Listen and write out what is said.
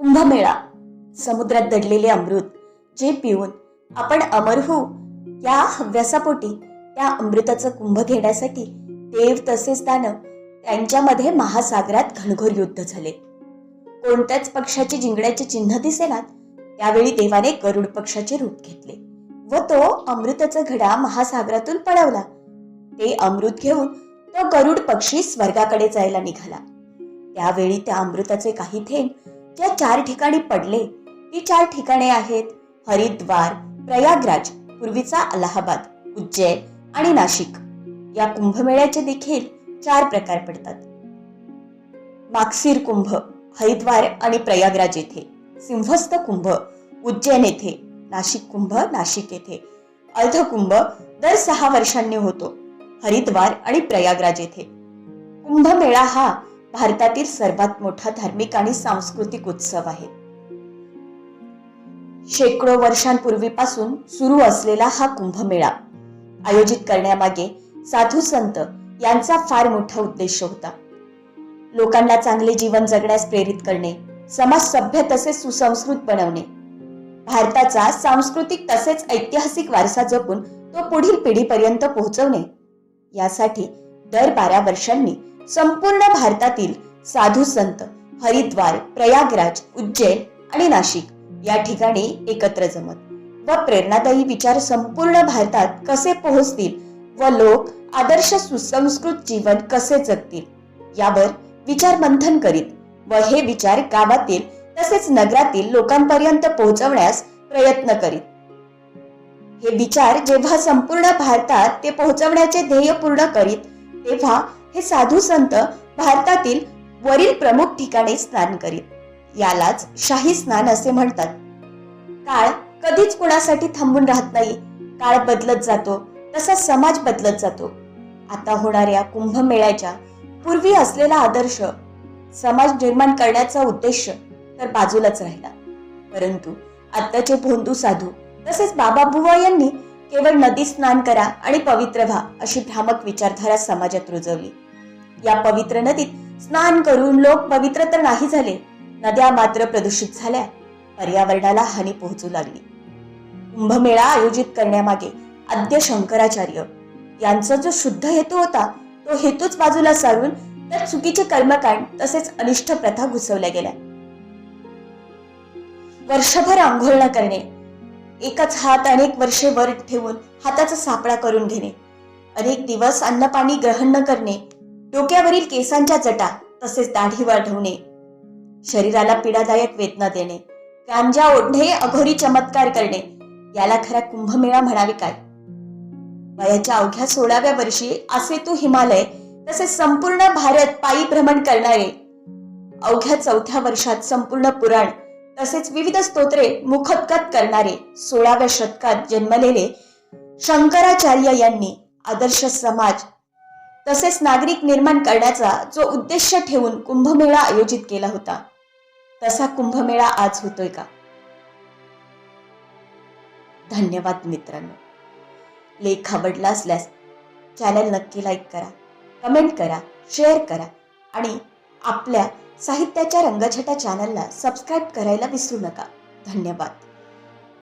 कुंभमेळा समुद्रात दडलेले अमृत जे पिऊन आपण अमर होऊ या हव्यासापोटी त्या अमृताचं कुंभ घेण्यासाठी देव तसेच दानव त्यांच्यामध्ये महासागरात घनघोर युद्ध झाले. कोणत्याच पक्षाची जिंकण्याचे चिन्ह दिसेनात त्यावेळी देवाने गरुड पक्षाचे रूप घेतले व तो अमृताचा घडा महासागरातून पळवला. ते अमृत घेऊन तो गरुड पक्षी स्वर्गाकडे जायला निघाला. त्यावेळी त्या अमृताचे काही थेंब ज्या चार ठिकाणी पडले. ती चार ठिकाणे आहेत हरिद्वार प्रयागराज पूर्वीचा अलाहाबाद उज्जैन आणि नाशिक. या कुंभमेळ्याचे देखील चार प्रकार पडतात. मागसीर कुंभ हरिद्वार आणि प्रयागराज येथे. सिंहस्थ कुंभ उज्जैन येथे. नाशिक कुंभ नाशिक येथे. अर्धकुंभ दर सहा वर्षांनी होतो. हरिद्वार आणि प्रयागराज येथे. कुंभमेळा हा भारतातील सर्वात मोठा धार्मिक आणि सांस्कृतिक उत्सव आहे. शेकडो वर्षांपूर्वीपासून सुरू असलेला हा कुंभमेळा आयोजित करण्यामागे साधू संत यांचा फार मोठा उद्देश होता. लोकांना चांगले जीवन जगण्यास प्रेरित करणे समाज सभ्य तसेच सुसंस्कृत बनवणे भारताचा सांस्कृतिक तसेच ऐतिहासिक वारसा जपून तो पुढील पिढीपर्यंत पोहोचवणे यासाठी दर बारा वर्षांनी संपूर्ण भारतातील साधू संत हरिद्वार प्रयागराज उज्जैन आणि नाशिक या ठिकाणी एकत्र जमत व प्रेरणादायी विचार संपूर्ण भारतात कसे पोहोचतील व लोक आदर्श सुसंस्कृत जीवन कसे जगतील यावर विचार मंथन करीत व हे विचार गावातील तसेच नगरातील लोकांपर्यंत पोहोचवण्यास प्रयत्न करीत. हे विचार जेव्हा संपूर्ण भारतात ते पोहोचवण्याचे ध्येय पूर्ण करीत तेव्हा हे साधू संत भारतातील वरील प्रमुख ठिकाणी स्नान करीत. यालाच शाही स्नान असे म्हणतात. काळ कधीच कोणासाठी थांबून राहत नाही. काळ बदलत जातो तसा समाज बदलत जातो. आता होणाऱ्या कुंभमेळ्याच्या पूर्वी असलेला आदर्श समाज निर्माण करण्याचा उद्देश तर बाजूलाच राहिला. परंतु आत्ताचे भोंदू साधू तसेच बाबा बुवा यांनी केवळ नदी स्नान करा आणि पवित्र व्हा अशी भ्रामक विचारधारा समाजात रुजवली. या पवित्र नदीत स्नान करून लोक पवित्र तर नाही झाले नद्या मात्र प्रदूषित झाल्या पर्यावरणाला हानी पोहोचू लागली. कुंभमेळा आयोजित करण्यामागे आद्य शंकराचार्य यांचा जो शुद्ध हेतू होता तो हेतूच बाजूला सारून त्यात चुकीचे कर्मकांड तसेच अनिष्ट प्रथा घुसवल्या गेल्या. वर्षभर आंघोळ न करणे एकच हात अनेक वर्षे वर ठेवून हाताचा सापळा करून घेणे. अनेक दिवस अन्नपाणी ग्रहण न करणे डोक्यावरील केसांच्या जटा तसेच दाढी वाढवणे शरीराला पीडादायक वेदना देणे गांजा ओढणे अघोरी चमत्कार करणे याला खरा कुंभमेळा म्हणावे काय? वयाच्या अवघ्या सोळाव्या वर्षी असे तू हिमालय तसेच संपूर्ण भारत पायी भ्रमण करणारे अवघ्या चौथ्या वर्षात संपूर्ण पुराण तसेच विविध स्तोत्रे मुखोद्गत करणारे सोळाव्या शतकात जन्मलेले शंकराचार्य यांनी आदर्श समाज तसेच नागरिक निर्माण करण्याचा जो उद्देश ठेवून कुंभमेळा आयोजित केला होता तसा कुंभमेळा आज होतोय का? धन्यवाद मित्रांनो. लेख आवडला असल्यास चॅनल नक्की लाईक करा कमेंट करा शेअर करा आणि आपल्या साहित्याच्या रंगछटा चॅनलला सबस्क्राईब करायला विसरू नका. धन्यवाद.